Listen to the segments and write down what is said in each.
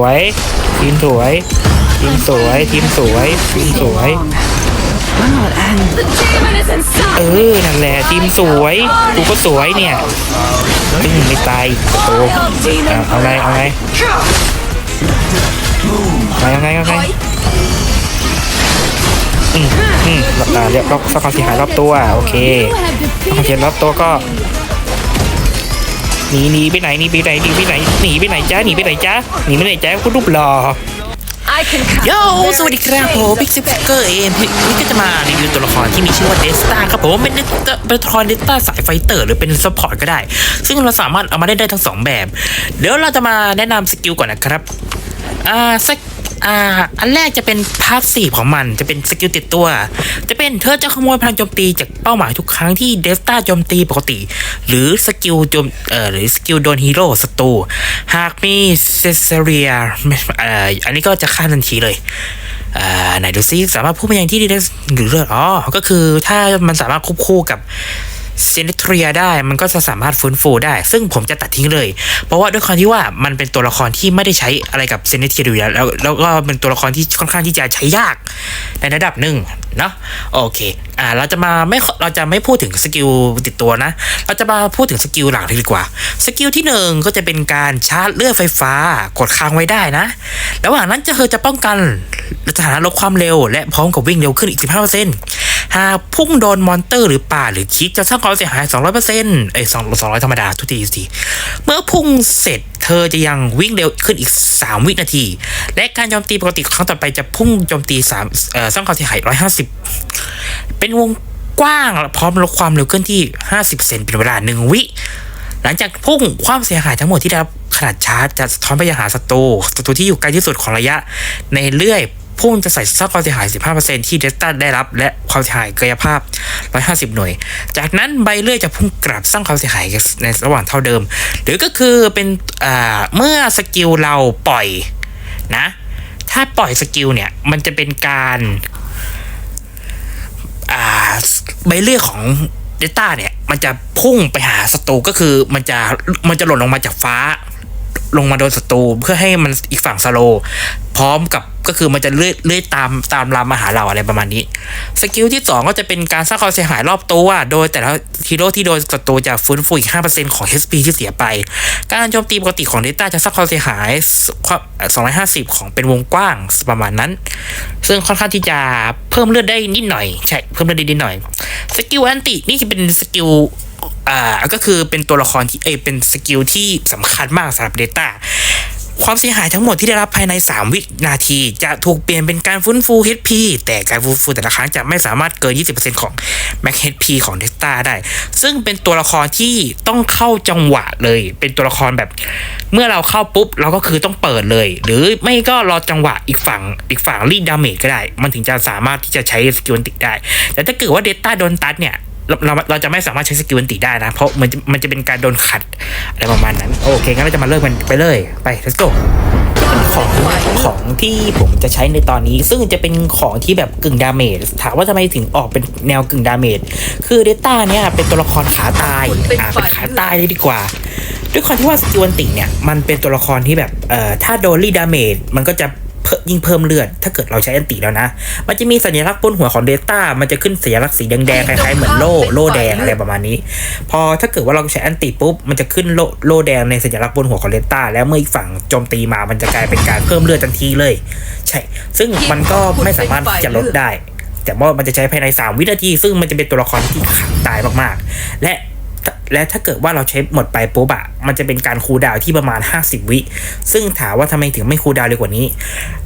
วยทีมสวยทีมสวยทีมสวยทีมสวยเออนั่นแหละทีมสวยกูก็สวยเนี่ยตึ้งไม่ตายโตเอาไรเอาไงเอาไงเอาไงเอาไงเอาไงอืมอืมอ่าเรียบรอบสร้างความเสียหายรอบตัวโอเคสร้างความเสียหายรอบตัวก็ หนีหนีไปไหนหนีไปไหนหนีไปไหนหนีไปไหนจ้าหนีไปไหนจ้าหนีไปไหนจ้าคุณรูปหล่อ I can cut โยสวัสดีครับผมพิกซิฟเกอร์เองวันนี้ก็จะมารีวิวตัวละครที่มีชื่อว่าเดสตาครับผมเป็นเป็นตัวละครเดสตาสายไฟเตอร์หรือเป็นซัพพอร์ตก็ได้ ซึ่งเราสามารถเอามาได้ได้ทั้งสองแบบ เดี๋ยวเราจะมาแนะนำสกิลก่อนนะครับ อ่าสัก อ่า อันแรกจะเป็นพาสซีฟของมันจะเป็นสกิลติดตัว จะเป็นเธอจะขโมยพลังโจมตีจากเป้าหมายทุกครั้งที่เดสต้าโจมตีปกติ หรือสกิลโจมเอ่อหรือสกิลโดนฮีโร่ศัตรูหากมีเซเซเรียเอ่ออันนี้ก็จะฆ่าทันทีเลยอ่าไหนดูซิสามารถพูดไปยังที่ดีได้หรือเลือดอ๋อก็คือถ้ามันสามารถควบคู่กับ เซนเทรียได้มันก็จะสามารถฟื้นฟูได้ ซึ่งผมจะตัดทิ้งเลย เพราะว่าด้วยความที่ว่ามันเป็นตัวละครที่ไม่ได้ใช้อะไรกับเซนเทรียแล้วแล้วก็เป็นตัวละครที่ค่อนข้างที่จะใช้ยากในระดับหนึ่งเนาะโอเคอ่าเราจะมาไม่เราจะไม่พูดถึงสกิลติดตัวนะ เราจะมาพูดถึงสกิลหลักเลยดีกว่า สกิลที่หนึ่งก็จะเป็นการชาร์จเลือดไฟฟ้ากดค้างไว้ได้นะ ระหว่างนั้นจะเธอจะป้องกันสถานะลดความเร็ว และพร้อมกับวิ่งเร็วขึ้นอีก 15% หากพุ่งโดนมอนเตอร์หรือป่าหรือคิดจะสร้างความเสียหาย 200%เอ้ย200 ธรรมดาทุกทีทุกทีเมื่อพุ่งเสร็จเธอจะยังวิ่งเร็วขึ้นอีก 3 วินาที และการโจมตีปกติครั้งต่อไปจะพุ่งโจมตี3เอ่อสร้างความเสียหาย 150 เป็นวงกว้างพร้อมลดความเร็วเคลื่อนที่ 50 เซนเป็นเวลา 1 วิหลังจากพุ่งความเสียหายทั้งหมดที่ได้รับขนาดชาร์จจะสะท้อนไปยังหาศัตรูศัตรูที่อยู่ไกลที่สุดของระยะในเลื่อย พุ่งจะใส่สร้างความเสียหาย 15%ที่เดสตันได้รับ และความเสียหายกายภาพ 150 หน่วย จากนั้นใบเลื่อยจะพุ่งกลับสร้างความเสียหายในระหว่างเท่าเดิม หรือก็คือเป็นอ่าเมื่อสกิลเราปล่อยนะ ถ้าปล่อยสกิลเนี่ย มันจะเป็นการอ่าใบเลื่อยของ Data เนี่ย มันจะพุ่งไปหาศัตรูก็คือมันจะมันจะหล่นลงมาจากฟ้า ลงมาโดนศัตรูเพื่อให้มันอีกฝั่งสโล พร้อมกับก็คือมันจะเลื่อยเลื่อยตามตามลามมาหาเราอะไรประมาณนี้ สกิลที่ 2 ก็จะเป็นการสร้างความเสียหายรอบตัว โดยแต่ละฮีโร่ที่โดนศัตรูจะฟื้นฟูอีก 5%ของ HP ที่เสียไป การโจมตีปกติของ Data จะสร้างความเสียหาย250 ของเป็นวงกว้างประมาณนั้น ซึ่งค่อนข้างที่จะเพิ่มเลือดได้นิดหน่อย ใช่ เพิ่มเลือดได้นิดหน่อย สกิลแอนตินี่จะเป็นสกิล อ่าก็คือเป็นตัวละครที่เอเป็นสกิลที่สำคัญมากสำหรับ Data ความเสียหายทั้งหมดที่ได้รับภายใน 3 วินาที จะถูกเปลี่ยนเป็นการฟื้นฟู HP แต่การฟื้นฟูแต่ละครั้งจะไม่สามารถเกิน 20%ของ Max HP ของ Data ได้ ซึ่งเป็นตัวละครที่ต้องเข้าจังหวะเลย เป็นตัวละครแบบ เมื่อเราเข้าปุ๊บ เราก็คือต้องเปิดเลย หรือไม่ก็รอจังหวะอีกฝั่งอีกฝั่งรีดดาเมจก็ได้ มันถึงจะสามารถที่จะใช้สกิลติได้ แต่ถ้าเกิดว่า Data โดนตัดเนี่ย เราเราเราจะไม่สามารถใช้สกิลอันติได้นะ เพราะมันจะมันจะเป็นการโดนขัดอะไรประมาณนั้น โอเคงั้นเราจะมาเริ่มกันไปเลยไป let's go ของของที่ผมจะใช้ในตอนนี้ ซึ่งจะเป็นของที่แบบกึ่งดาเมจถามว่าทำไมถึงออกเป็นแนวกึ่งดาเมจคือเดต้าเนี่ยเป็นตัวละครขาตายอ่าเป็นขาตายเลยดีกว่า ด้วยความที่ว่าสกิลอันติเนี่ยมันเป็นตัวละครที่แบบเอ่อถ้าโดนรีดาเมจมันก็จะเพิ่ม ยิ่งเพิ่มเลือด ถ้าเกิดเราใช้อันติแล้วนะ มันจะมีสัญลักษณ์บนหัวของเดต้ามันจะขึ้นสัญลักษณ์สีแดงๆคล้ายๆเหมือนโล่โล่แดงอะไรประมาณนี้ พอถ้าเกิดว่าเราใช้อันติปุ๊บมันจะขึ้นโล่โล่แดงในสัญลักษณ์บนหัวของเดต้าแล้วเมื่ออีกฝั่งโจมตีมามันจะกลายเป็นการเพิ่มเลือดทันทีเลย ใช่ ซึ่งมันก็ไม่สามารถที่จะลดได้ แต่ว่ามันจะใช้ภายใน 3 วินาที ซึ่งมันจะเป็นตัวละครที่ขาดตายมากๆ และ และถ้าเกิดว่าเราใช้หมดไปปุ๊บอะมันจะเป็นการคูลดาวน์ที่ประมาณ 50 วิ ซึ่งถามว่าทำไมถึงไม่คูลดาวน์เร็วกว่านี้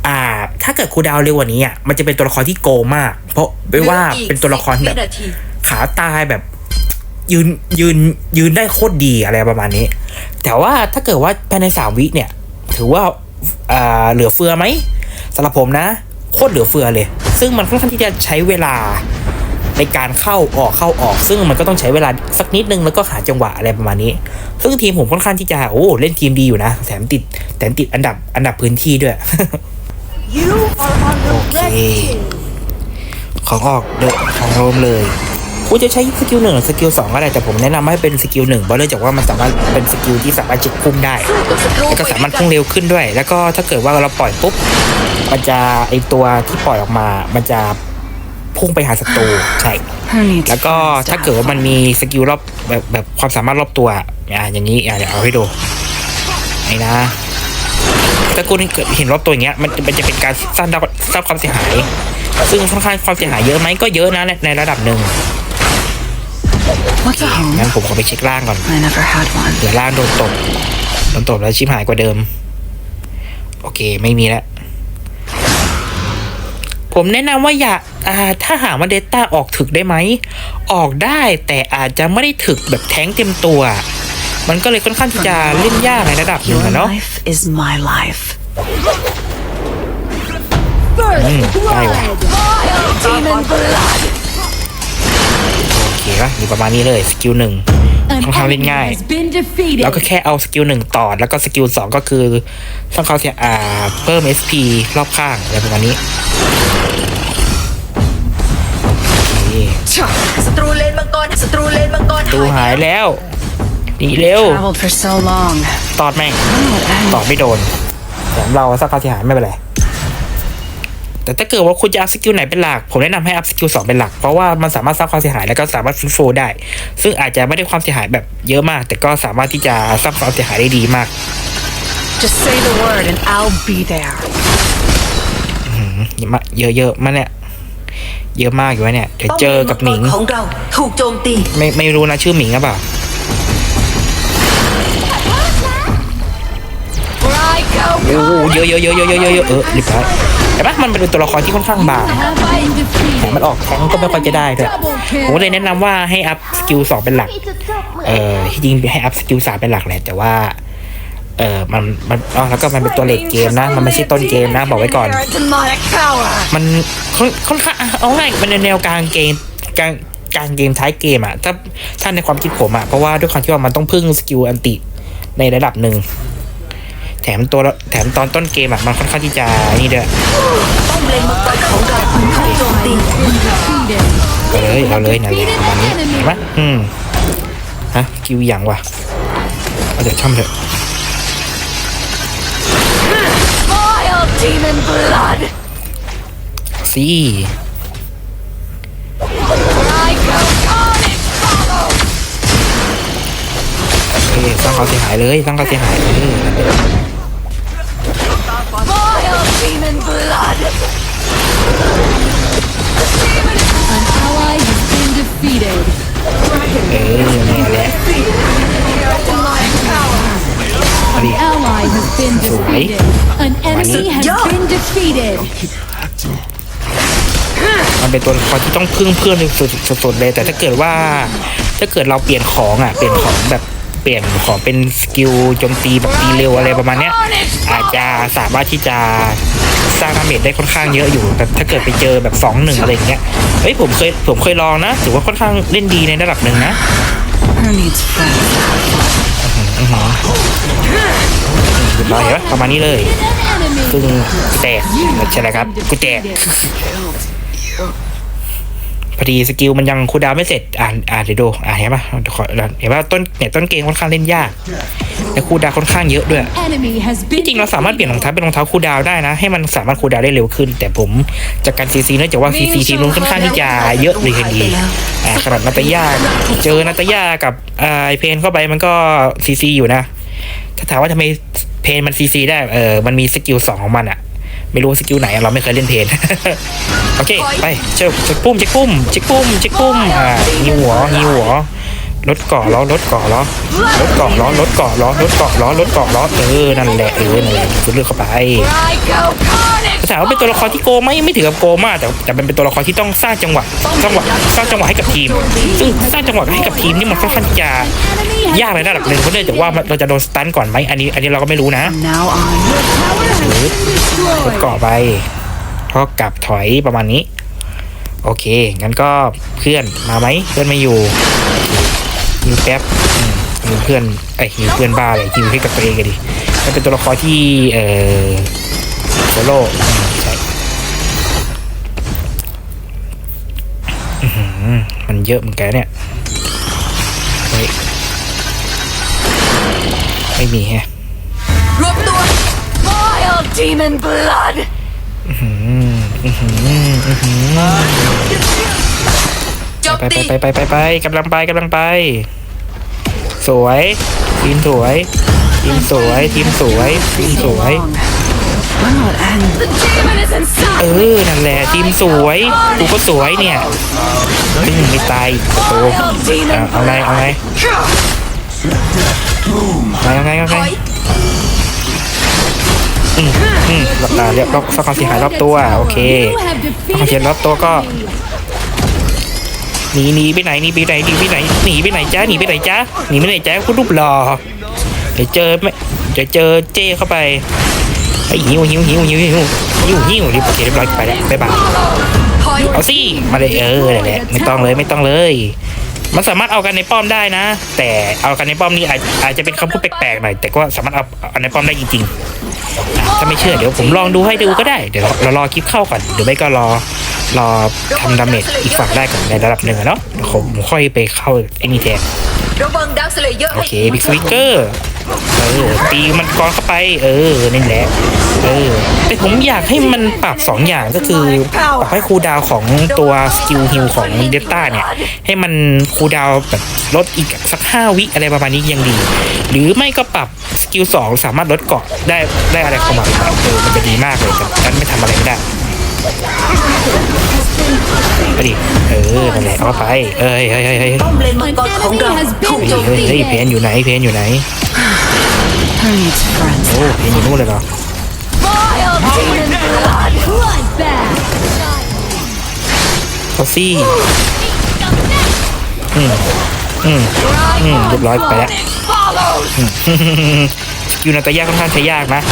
อ่า ถ้าเกิดคูลดาวน์เร็วกว่านี้อะมันจะเป็นตัวละครที่โกงมาก เพราะไม่ว่าเป็นตัวละครแบบขาตายแบบยืนยืนยืนได้โคตรดีอะไรประมาณนี้ แต่ว่าถ้าเกิดว่าภายในสามวิเนี่ย ถือว่าอ่าเหลือเฟือไหมสำหรับผมนะ โคตรเหลือเฟือเลย ซึ่งมันค่อนข้างที่จะใช้เวลา ในการเข้าออกเข้าออก ซึ่งมันก็ต้องใช้เวลาสักนิดนึงแล้วก็หาจังหวะอะไรประมาณนี้ ซึ่งทีมผมค่อนข้างที่จะโอ้เล่นทีมดีอยู่นะแถมติดแถมติดอันดับอันดับพื้นที่ด้วย You are on the red Okay. team. ของออกเดอะของโรมเลยคุณจะใช้สกิลหนึ่งหรือสกิลสองก็ได้แต่ผมแนะนำให้เป็นสกิลหนึ่งเพราะเนื่องจากว่ามันสามารถเป็นสกิลที่สามารถเช็คพุ่งได้แล้วก็สามารถพุ่งเร็วขึ้นด้วย แล้วก็ถ้าเกิดว่าเราปล่อยปุ๊บมันจะไอตัวที่ปล่อยออกมา มันจะ พุ่งไปหาศัตรูใช่ Who needs แล้วก็ friends to ถ้าเกิดว่ามันมีสกิลรอบแบบแบบความสามารถรอบตัวอะอย่างนี้อะเดี๋ยวเอาให้ดูไอ้นะถ้าคุณเกิดเห็นรอบตัวอย่างเงี้ยมันมันจะเป็นการสร้างดาวสร้างความเสียหาย ซึ่งค่อนข้างความเสียหายเยอะไหมก็เยอะนะในในระดับหนึ่ง What's a home? งั้นผมขอไปเช็คล่างก่อน I never had one. เดี๋ยวล่างโดนตบโดนตบแล้วชิมหายกว่าเดิม โอเคไม่มีแล้ว ผมแนะนำว่าอย่าอ่าถ้าหากว่าเดต้าออกถึกได้ไหม ออกได้แต่อาจจะไม่ได้ถึกแบบแท้งเต็มตัว มันก็เลยค่อนข้างที่จะเล่นยากในระดับหนึ่ง Your อะเนาะ life is my life. อืมได้ว่ะ Demon blood. โอเคปะอยู่ประมาณนี้เลยสกิลหนึ่ง An ค่อนข้างเล่น enemy ง่าย has been defeated. แล้วก็แค่เอาสกิลหนึ่งต่อ แล้วก็สกิลสองก็คือต้องเขาเสียอ่าเพิ่ม SP รอบข้างอะไรประมาณนี้โอเคศัตรูเลนมังกรศัตรูเลนมังกรตูหายแล้วหนีเร็ว Traveled for so long. ตอดแม่ง When will it end? ตอดไม่โดนแถมเราสักค่าเสียหายไม่เป็นไร แต่ถ้าเกิดว่าคุณจะอัพสกิลไหนเป็นหลัก ผมแนะนำให้อัพสกิลสองเป็นหลัก เพราะว่ามันสามารถสร้างความเสียหายแล้วก็สามารถฟื้นฟูได้ ซึ่งอาจจะไม่ได้ความเสียหายแบบเยอะมาก แต่ก็สามารถที่จะสร้างความเสียหายได้ดีมาก Just say the word and I'll be there. เยอะมากเยอะๆมาเนี่ย เยอะมากอยู่วะเนี่ย เดี๋ยวเจอกับหมิงของเราถูกโจมตีไม่ไม่รู้นะชื่อหมิงหรือเปล่า Where I go, โอ้โหเยอะเยอะเยอะเยอะเยอะเยอะเยอะเออเรียบร้อ ยเห็นปะมันเป็นตัวละครที่ค่อนข้างบางมันออกแท้งก็ไม่ค่อยจะได้ด้วยผมเลยแนะนำว่าให้อัพสกิลสองเป็นหลัก เอ่อที่จริงให้อัพสกิลสามเป็นหลักแหละแต่ว่าเออมันมันอ๋อแล้วก็มันเป็นตัวเลดเกมนะ มันไม่ใช่ต้นเกมนะบอกไว้ก่อน มันค่อนค่อนข้างเอาง่ายมันในแนวกลางเกมกลางกลางเกมท้ายเกมอะถ้าถ้าในความคิดผมอะเพราะว่าด้วยความที่ว่ามันต้องพึ่งสกิลอันติในระดับหนึ่ง แถมตัวละแถมตอนต้นเกมอะมันค่อนข้างที่จะนี่ด้วยป้อมเลนมังกรของเราถูกโจมตี Defeated. เอาเลยเอาเลยนั่นแหละประมาณนี้เห็นไหมอืมฮะคิวอย่างวะเอาเดี๋ยวช่ำเถอะ Vile สร้างควาเสียหายเลยสร้างควาเสียหายเออ Vile demon blood. An ally has been defeated. เออเนี่ยแหละดิ Ally has been defeated. An enemy has been defeated. มันเป็นตัวละครที่ต้องพึ่งเพื่อนสุดๆเลยแต่ถ้าเกิดว่าถ้าเกิดเราเปลี่ยนของอะเปลี่ยนของแบบ เปลี่ยนขอเป็นสกิลโจมตีแบบตีเร็วอะไรประมาณเนี้ย อาจจะสามารถที่จะสร้างดาเมจได้ค่อนข้างเยอะอยู่แต่ถ้าเกิดไปเจอแบบสองหนึ่งอะไรอย่างเงี้ยเฮ้ยผมเคยผมเคยลองนะถือว่าค่อนข้างเล่นดีในระดับหนึ่งนะ Who needs friends? เรียบร้อยเห็นปะประมาณนี้เลยซึ่งกูแตกใช่ไหมครับกูแตก อดีสกิลมันยังคูลดาวน์ไม่เสร็จ อ่านอ่านเดี๋ยวดูอ่านเห็นปะขอเห็นว่าต้นเนี่ยต้นเกมค่อนข้างเล่นยากและคูลดาวน์ค่อนข้างเยอะด้วย Enemy has ที่ been จริงเราสามารถเปลี่ยนรองเท้าเป็นรองเท้าคูลดาวน์ได้นะ ให้มันสามารถคูลดาวน์ได้เร็วขึ้น แต่ผมจากการซีซีเนื่องจากว่าซีซีทีมนู้นค่อนข้างที่จะเยอะเลยทีเดียวอ่าขนาดนาตายาเจอนาตายากับอ่าไอเพนเข้าไปมันก็ซีซีอยู่นะถ้าถามว่าทำไมเพนมันซีซีได้เออมันมีสกิลสองของมันอะ ไม่รู้ว่าสกิลไหนอะเราไม่เคยเล่นเพนโอเค ไปเช็คเช็คปุ่มเช็คปุ่มเช็คปุ่มเช็คปุ่มอ่าหิวหัวหิวหัว ลดเกาะล้อลดเกาะล้อลดเกาะล้อลดเกาะล้อลดเกาะล้อลดเกาะล้อเออนั่นแหละเออนั่นแหละคุณเลือกเข้าไป Where I go, carnage. ถาว่าเป็นตัวละครที่โกไหมไม่ถือกับโกมากแต่แต่มันเป็นตัวละครที่ต้องสร้างจังหวะจังหวะสร้างจังหวะให้กับทีม ซึ่งสร้างจังหวะให้กับทีมนี่มันค่อนข้างจะยากในระดับหนึ่งเพราะเนื่องจากว่าเราจะโดนสตันก่อนไหมอันนี้ อันนี้เราก็ไม่รู้นะรถเกาะไปก็กลับถอยประมาณนี้ โอเคงั้นก็เพื่อนมาไหมเพื่อนไม่อยู่ ฮิวแป๊บอืมฮิวเพื่อนไอยฮิวเพื่อนบ้าเลยฮิวให้กับตัวเองกันดิมันเป็นตัวละครที่เอ่อโซโล่อืมใช่อื้อหือมันเยอะเหมือนกันเนี่ยเฮ้ยไม่มีแฮะรวมตัว Vile demon blood! โจมไปตีไปไปไปไปไปกำลังไปกำลังไป สวยทีมสวยทีมสวยทีมสวยทีมสวย The demon is เอ inside! อนั่นแหละทีมสวยกูก็สวยเนี่ยตึ้งไม่ตายโต Vile เอา demon เอาไงเอาไงเอาไงเอาไงเอาไงถอยอืมอืมรอบตาเรียบรอบสร้างความเสียหายรอบตัวโอเค You have ความเสีย defeated หายรอบตัวก็ หนีหนีไปไหนหนีไปไหนหนีไปไหนหนีไปไหนจ้าหนีไปไหนจ้าหนีไปไหนจ้าคุณรูปหล่อเดี๋ยวเจอไม่เดี๋ยวเจอเจ้เข้าไปไอ้หิวหิวหิวหิวหิวหิวหิวเรียบโอเคเรียบร้อยไปแล้วบ๊ายบายถอยเอาสิมาเลยเออนั่นแหละไม่ต้องเลยไม่ต้องเลย มันสามารถเอากันในป้อมได้นะ แต่เอากันในป้อมนี่อาจอาจจะเป็นคำพูดแปลกๆหน่อยแต่ก็สามารถเอาเอาในป้อมได้จริงๆอะถ้าไม่เชื่อเดี๋ยวผมลองดูให้ดูก็ได้เดี๋ยวเรารอคลิปเข้าก่อนหรือไม่ก็รอรอทำดาเมจอีกฝั่งได้ก่อนในระดับหนึ่งอะเนาะเดี๋ยวผมค่อยไปเข้าไอ้นี่แทนระวังดาวสเลเยอร์โอให้เคบิ๊กสวิกเกอร์ เออตีมันกรเข้าไป เออนี่แหละ เออแต่ผมอยากให้มันปรับสองอย่างก็คือปรับให้คูลดาวของตัวสกิลฮิลของเดต้าเนี่ย ให้มันคูลดาวแบบลดอีกสักห้าวิอะไรประมาณนี้ยังดี หรือไม่ก็ปรับสกิลสองสามารถลดเกาะได้ได้อะไรเข้ามาเออมันจะดีมากเลยแต่นั้นไม่ทำอะไรไม่ได้ ไปดิเออนั่นแหละเอาไปเอ้ยเฮ้ยเฮ้ยเฮ้ยป้อมเลนมัง An กรของ enemy เรา has ถูก been โจมเฮ้ยตีเฮ้ยเพนอยู่ไหนเพนอยู่ไหนโอ้เพนอยู่นู่นเลยเหรอ Vile demon blood! bloodbath. เขาซี่อืมอืมอืมเรียบร้อยไปแล้ว Follows! สกิลนาตายาค่อนข้างใช้ยากนะ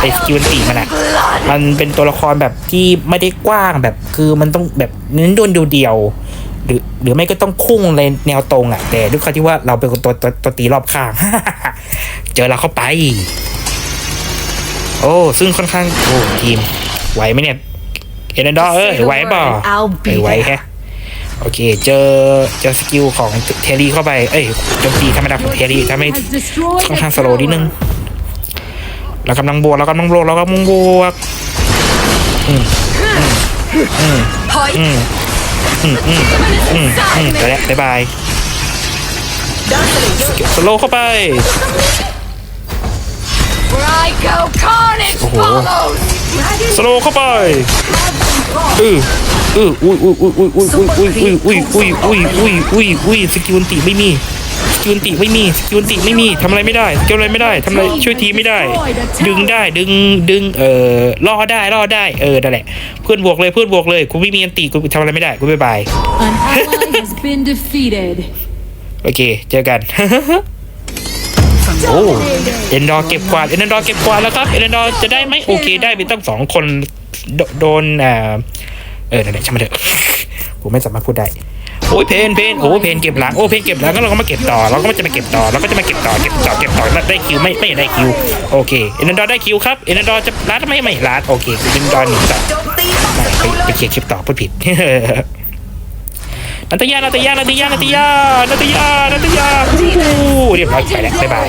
ไอสกิลตีมันอะมันเป็นตัวละครแบบที่ไม่ได้กว้างแบบคือมันต้องแบบเน้นโดนดูเดียวหรือหรือไม่ก็ต้องพุ่งในแนวตรงอะแต่ด้วยความที่ว่าเราเป็นตัวตัวตัวตีรอบข้าง เจอเราเข้าไป โอ้ ซึ่งค่อนข้างโอ้ทีมไหวไหมเนี่ยเอเดนดอร์เออไหวเปล่า I'll เอ be อไหว there. แฮะโอเค เจอเจอสกิลของเทรีเข้าไป เอ้ยโจมตีธรรมดาของเทรีทำให้ Has destroyed ค่อน a ข้างสโลว์นิดนึง tower. เรากำลังบวกเรากำลังบวกเรากำลังบวกถอยอืมอืมอืมอืมอืมไปแล้วบ๊ายบายดาวสเลเยอร์สโลว์เข้าไป Where I go, carnage follows! สโลว์เข้าไปอืออืออุ้ยอุ้ยอุ้ยอุ้ยอุ้ยอุ้ยอุ้ยอุ้ยอุ้ยอุ้ยอุ้ยอุ้ยอุ้ยสกิลอันติไม่มีส กิลอันติไม่มีสกิลอันติไม่มีทำอะไรไม่ได้สกิลอะไรไม่ได้ทำอะไรช่วยทีมไม่ได้ ดึงได้ดึงดึงเอ่อล่อได้ล่อได้เออนั่นแหละเพื่อนบวกเลยเพื่อนบวกเลยกูไม่มีอันติกูทำอะไรไม่ได้กูบายบาย An ally has been defeated. โอเคเจอกันโอ้เอ็นดอร์เก็บกวาดเอ็นดอร์เก็บกวาดแล้วครับเอ็นดอร์จะได้ไหมโอเคได้ไปตั้งสองคนโดโดนอ่าเออนั่นแหละช่างมันเถอะผมไม่สามารถพูดได้ โอ้ยเพนเพนโอ้เพนเก็บหลังโอ้เพนเก็บหลังก็เราก็มาเก็บต่อเราก็จะมาเก็บต่อเราก็จะมาเก็บต่อเก็บต่อเก็บต่อได้คิวไม่ไม่ได้คิวโอเคเอ็นดอร์ได้คิวครับเอ็นดอร์จะล้าทำไมไม่ล้าโอเคเอ็นดอร์หนีต่อโจมตีป้อไม่ไปไปเคลียร์คลิปต่อพูดผิดนัตยานัตยานัตยานัตยานัตยานัตยาอู้หูเรียบร้อยไปแล้วบ๊ายบาย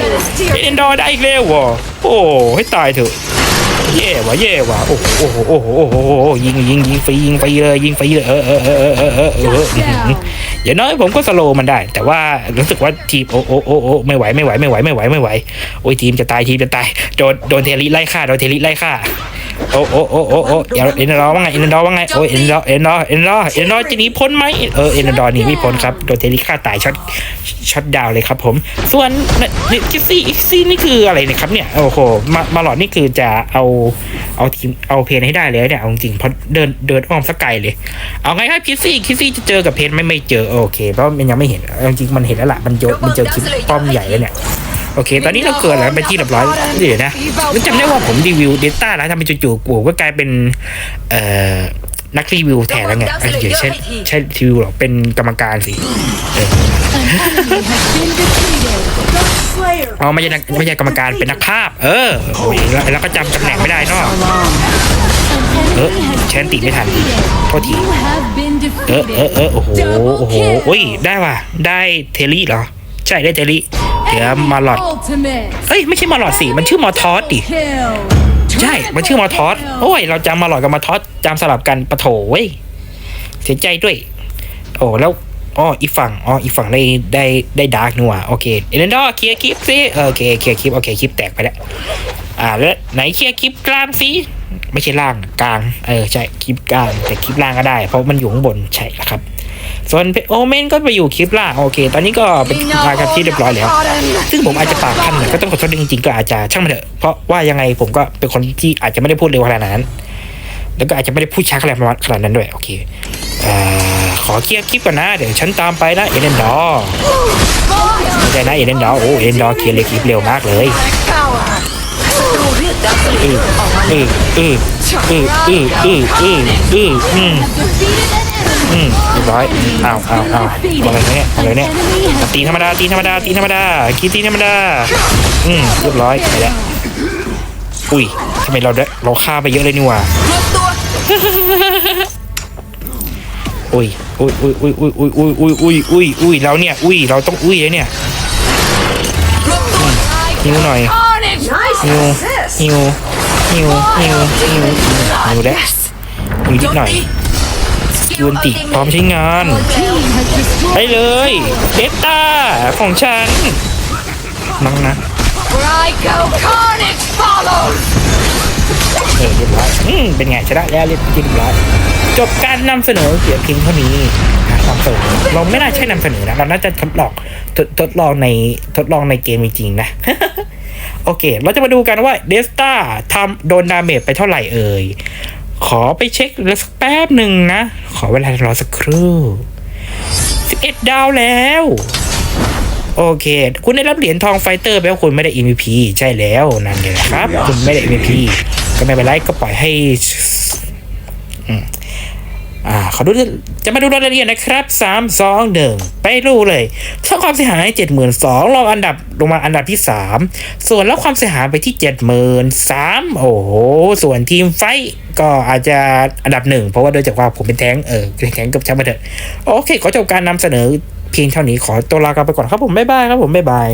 เอ็นดอร์ได้อีกแล้ววะโอ้ให้ตายเถอะ เย่ว่ะเย่ว่ะโอ้โหโอ้โหโอ้โหโอ้โหโอ้โหยิงยิงยิงฟรียิงฟรีเลยยิงฟรีเลยเออเออเออเออเออเออเอออย่างน้อยผมก็สโลว์มันได้ แต่ว่ารู้สึกว่าทีมโอ้โอ้โอ้โอ้ไม่ไหวไม่ไหวไม่ไหวไม่ไหวไม่ไหวโอ้ยทีมจะตายทีมจะตายโดนโดนเทลิไล่ฆ่าโดนเทลิไล่ฆ่า โอ้โอ้โอ้โอ้โอ้เดี๋ยวเอ็นดอร์ว่าไงเอ็นดอร์ว่าไงโอ้ยเอ็นดอร์เอ็นดอร์เอ็นดอร์เอ็นดอร์จะหนีพ้นไหมเออเอ็นดอร์หนีไม่พ้นครับโดนเทลิฆ่าตายช็อตช็อตดาวน์เลยครับผม ส่วนนี่คิสซี่อีกซี่นี่คืออะไรเนี่ยครับเนี่ยโอ้โหมามาหลอดนี่คือจะเอาเอาทีมเอาเพนให้ได้เลยเนี่ยเอาจริงๆเพราะเดินเดินอ้อมสักไกลเลย เอาไงครับคิสซี่คิสซี่จะเจอกับเพนไหม่ไม่เจอโอเคเพราะมันยังไม่เห็นเอาจริงๆมันเห็นแล้วล่ะมันเจอมันเจอคลิปป้อมใหญ่แล้วเนี่ย โอเค ตอนนี้เราเกิดแล้วเป็นที่เรียบร้อยเดี๋ยวนะแล้วจำได้ว่าผมรีวิวเดต้าแล้วทำไมจู่ๆกูก็กลายเป็นเอ่อนักรีวิวแทนแล้วไงเอ้ยเดี๋ยวใช่ใช่รีวิวหรอเป็นกรรมการสิ An enemy has been defeated. อ๋อไม่ใช่ไม่ใช่กรรมการเป็นนักภาพ เออโอ้ยแล้วก็จำตำแหน่งไม่ได้นาะ An enemy has ใช้อันติไม่ทันโทษทีเออเออเออโอ้โหโอ้โหโอ้ยได้ว่ะได้เทลลี่เหรอ ใช่ได้เทลลี่ เดี๋ยวมาหลอด Ultimate เอ้ยไม่ใช่มาหลอดสิมันชื่อมอทอสดิ kill. ใช่ มันชื่อมอทอสโอ้ย เราจำมาหลอดกับมาทอสจำสลับกันปะโถเว้ยเสียใจด้วย โอ้แล้วอ๋ออีกฝั่งอ๋ออีกฝั่งได้ได้ได้ดาร์กนัวโอเคเอเลนดอร์เคลียร์คลิปสิเออโอเคเคลียร์คลิปโอเคคลิปแตกไปแล้วอ่าแล้วไหนเคลียร์คลิปกลางสิ ไม่ใช่ล่างกลาง เออใช่คลิปกลาง แต่คลิปล่างก็ได้ เพราะมันอยู่ข้างบนใช่แล้วครับ ส่วนโอเมนก็ไปอยู่คลิปล่างโอเค ตอนนี้ก็เป็นมากันที่เรียบร้อยแล้ว ซึ่งผมอาจจะปากพันหน่อยก็ต้องขอโทษจริงๆก็อาจจะช่างมันเถอะเพราะว่ายังไงผมก็เป็นคนที่อาจจะไม่ได้พูดเร็วขนาดนั้นแล้วก็อาจจะไม่ได้พูดช้าขนาดขนาดนั้นด้วยโอเคอขอเคลียร์คลิปก่อนนะ เดี๋ยวฉันตามไปนะเอเลนดอร์ไม่ใช่นะเอเลนดอร์โอ้เอเลนดอร์เคลียร์คลิปเร็วมากเลย เรียกดาวเสเลเอเอเอเอเอเอเอเออืมอืมเรียบร้อยอ้าวอ้าวอ้าวอะไรเนี่ยอะไรเนี่ยตีธรรมดาตีธรรมดาตีธรรมดาคีตีธรรมดาอืมเรียบร้อยไปแล้วอุ้ยทำไมเราเราฆ่าไปเยอะเลยนี่ว่ารวมตัวอุ้ยอุ้ยอุ้ยอุ้ยอุ้ยอุ้ยอุ้ยอุ้ยอุ้ยอุ้ยเราเนี่ยอุ้ยเราต้องอุ้ยเลยเนี่ยรวมตัวหน่อยหิว หิวหิวหิวหิวหิวแล้วหิวนิดหน่อยยูนติพร้อมใช้งาน Team has destroyed ไปเลยเดตตาของฉันน้องนะ I go carnage follows เออเรียบร้อยอืมเป็นไงชนะแล้วเรียบร้อยจบการนำเสนอเพียงเพียงเท่านี้อะนำเสนอเราไม่น่าใช่นำเสนอนะเราน่าจะทดลองทดทดลองในทดลองในเกมจริงๆนะ โอเค เราจะมาดูกันว่าเดสตาทำโดนดาเมจไปเท่าไหร่เอ่ย ขอไปเช็คสักแป๊บหนึ่งนะ ขอเวลารอสักครู่11 ดาวแล้ว โอเค คุณได้รับเหรียญทองไฟเตอร์แปลว่าคุณไม่ได้ MVP ใช่แล้วนั่นเลยนะครับ คุณไม่ได้ MVP ก็ไม่เป็นไรก็ปล่อยให้ อ่าขอดูจะมาดูรายละเอียดนะครับสามสองหนึ่งไปดูเลยช่างความเสียหายเจ็ดหมื่นสองรองอันดับลงมาอันดับที่สามส่วนแล้วความเสียหายไปที่เจ็ดหมื่นสามโอ้โห ส่วนทีมไฟก็อาจจะอันดับหนึ่งเพราะว่าโดยจากว่าผมเป็นแท้งเออแท้งกับช่างมาเถอะโอเค ขอจบการนำเสนอเพียงเท่านี้ขอตัวลากันไปก่อนครับผมบ๊ายบายครับผมบ๊ายบาย